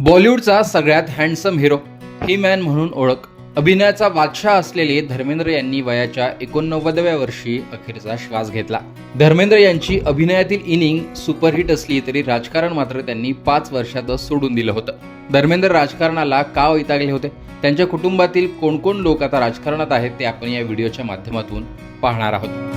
बॉलिवूडचा सगळ्यात handsome hero he man म्हणून ओळख. अभिनयाचा बादशाह असलेले धर्मेंद्र यांनी वयाच्या एकोणनव्वदव्या वर्षी अखेरचा श्वास घेतला. धर्मेंद्र यांची अभिनयातील इनिंग सुपरहिट असली तरी राजकारण मात्र त्यांनी पाच वर्षातच सोडून दिलं होतं. धर्मेंद्र राजकारणाला का वैतागले होते? त्यांच्या कुटुंबातील कोण कोण लोक आता राजकारणात आहेत ते आपण या व्हिडिओच्या माध्यमातून पाहणार आहोत.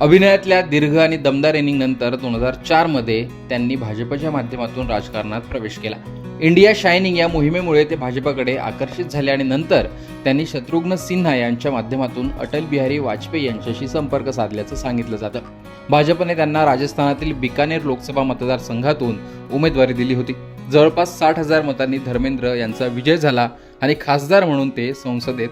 अभिनयातल्या दीर्घ आणि दमदार इनिंग नंतर दोन हजार चारमध्ये त्यांनी भाजपच्या माध्यमातून राजकारणात प्रवेश केला. इंडिया शायनिंग या मोहिमेमुळे ते भाजपकडे आकर्षित झाले आणि नंतर त्यांनी शत्रुघ्न सिन्हा यांच्या माध्यमातून अटल बिहारी वाजपेयी यांच्याशी संपर्क साधल्याचं सांगितलं जातं. भाजपने त्यांना राजस्थानातील बिकानेर लोकसभा मतदारसंघातून उमेदवारी दिली होती. जवळपास साठ हजार मतांनी धर्मेंद्र यांचा विजय झाला आणि खासदार म्हणून ते संसदेत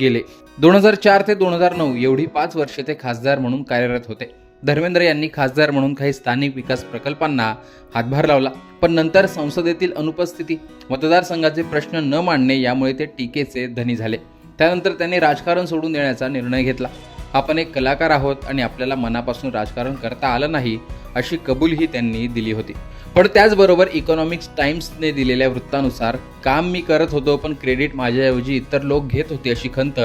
गेले. दोन हजार चार ते दोन हजार नऊ एवढी पाच वर्षे ते खासदार म्हणून कार्यरत होते. धर्मेंद्र यांनी खासदार म्हणून काही स्थानिक विकास प्रकल्पांना हातभार लावला पण नंतर संसदेतील अनुपस्थिती मतदारसंघाचे प्रश्न न मांडणे यामुळे ते टीकेचे धनी झाले. त्यानंतर त्यांनी राजकारण सोडून देण्याचा निर्णय घेतला. आपण एक कलाकार आहोत आणि आपल्याला मनापासून राजकारण करता आलं नाही अशी कबूलही त्यांनी दिली होती. पण त्याचबरोबर इकॉनॉमिक्स टाइम्सने दिलेल्या वृत्तानुसार काम मी करत होतो पण क्रेडिट माझ्याऐवजी इतर लोक घेत होते अशी खंत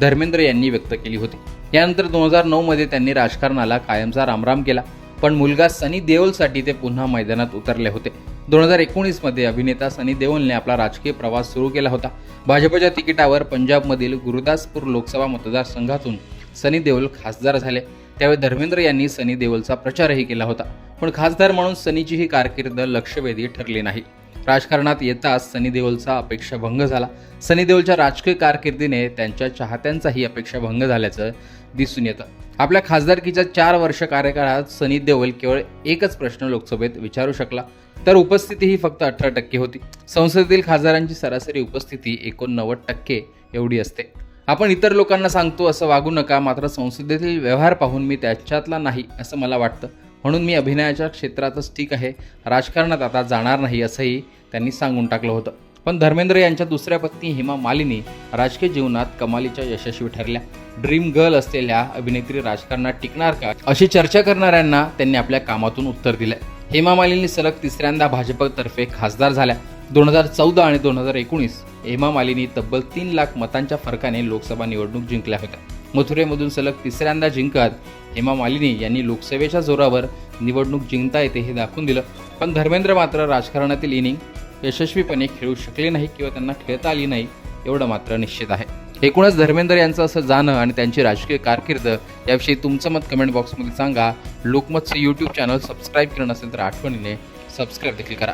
धर्मेंद्र यांनी व्यक्त केली होती. यानंतर दोन हजार नऊमध्ये त्यांनी राजकारणाला कायमचा रामराम केला पण मुलगा सनी देओलसाठी ते पुन्हा मैदानात उतरले होते. दोन हजार एकोणीसमध्ये अभिनेता सनी देओलने आपला राजकीय प्रवास सुरू केला होता. भाजपच्या तिकिटावर पंजाबमधील गुरुदासपूर लोकसभा मतदारसंघातून सनी देओल खासदार झाले. त्यावेळी धर्मेंद्र यांनी सनी देओलचा प्रचारही केला होता. पण खासदार म्हणून सनीची ही कारकीर्द लक्षवेधी ठरली नाही. राजकारणात येताच सनी देओलचा अपेक्षाभंग झाला. सनी देओलच्या राजकीय कारकिर्दीने त्यांच्या चाहत्यांचाही अपेक्षाभंग झाल्याचं दिसून येतं. आपल्या खासदारकीच्या चार वर्ष कार्यकाळात सनी देओल केवळ एकच प्रश्न लोकसभेत विचारू शकला. तर उपस्थिती ही फक्त अठरा टक्के होती. संसदेतील खासदारांची सरासरी उपस्थिती एकोणनव्वद टक्के एवढी असते. आपण इतर लोकांना सांगतो असं वागू नका मात्र संसदेतील व्यवहार पाहून मी त्याच्यातला नाही असं मला वाटतं. म्हणून मी अभिनयाच्या क्षेत्रातच ठीक आहे. राजकारणात आता जाणार नाही असंही त्यांनी सांगून टाकलं होतं. पण धर्मेंद्र यांच्या दुसऱ्या पत्नी हेमा मालिनी राजकीय जीवनात कमालीच्या यशस्वी ठरल्या. ड्रीम गर्ल असलेल्या अभिनेत्री राजकारणात टिकणार का अशी चर्चा करणाऱ्यांना त्यांनी आपल्या कामातून उत्तर दिलंय. हेमा मालिनी सलग तिसऱ्यांदा भाजपतर्फे खासदार झाल्या. दोन हजार चौदा आणि दोन हजार एकोणीस हेमा मालिनी तब्बल तीन लाख मतांच्या फरकाने लोकसभा निवडणूक जिंकल्या होत्या. मथुरेमधून सलग तिसऱ्यांदा जिंकत हेमा मालिनी यांनी लोकसभेच्या जोरावर निवडणूक जिंकता येते हे दाखवून दिलं. पण धर्मेंद्र मात्र राजकारणातील इनिंग यशस्वीपणे खेळू शकले नाही किंवा त्यांना खेळता आली नाही एवढं मात्र निश्चित आहे. एकूणच धर्मेंद्र यांचं असं जाणं आणि त्यांची राजकीय कारकीर्द याविषयी तुमचं मत कमेंट बॉक्समध्ये सांगा. लोकमतचं यूट्यूब चॅनल सबस्क्राईब केलं नसेल तर आठवणीने सबस्क्राईब देखील करा.